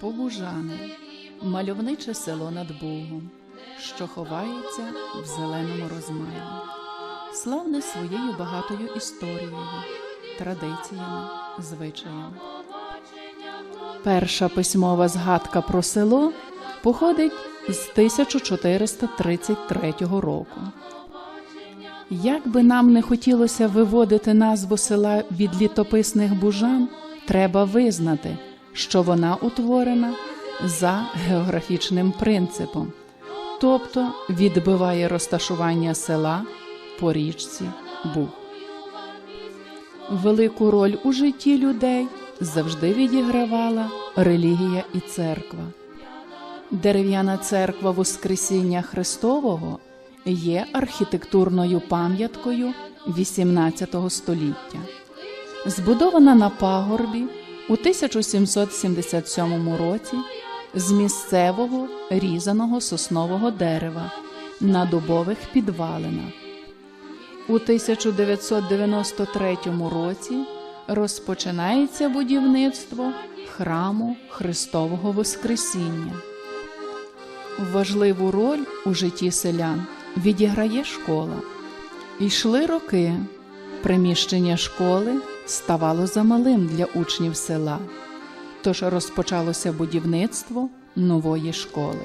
Побужани мальовниче село над Богом, що ховається в зеленому розмаї, славне своєю багатою історією, традиціями, звичаями. Перша письмова згадка про село походить з 1433 року. Як би нам не хотілося виводити назву села від літописних бужан, треба визнати, що вона утворена за географічним принципом, тобто відбиває розташування села по річці Буг. Велику роль у житті людей завжди відігравала релігія і церква. Дерев'яна церква Воскресіння Христового є архітектурною пам'яткою XVIII століття. Збудована на пагорбі у 1777 році з місцевого різаного соснового дерева на дубових підвалинах. У 1993 році розпочинається будівництво храму Христового Воскресіння. Важливу роль у житті селян відіграє школа. Йшли роки. Приміщення школи ставало замалим для учнів села, тож розпочалося будівництво нової школи.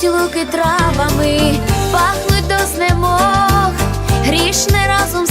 Пахнуть луки травами, пахнуть до знемог, грішне разом з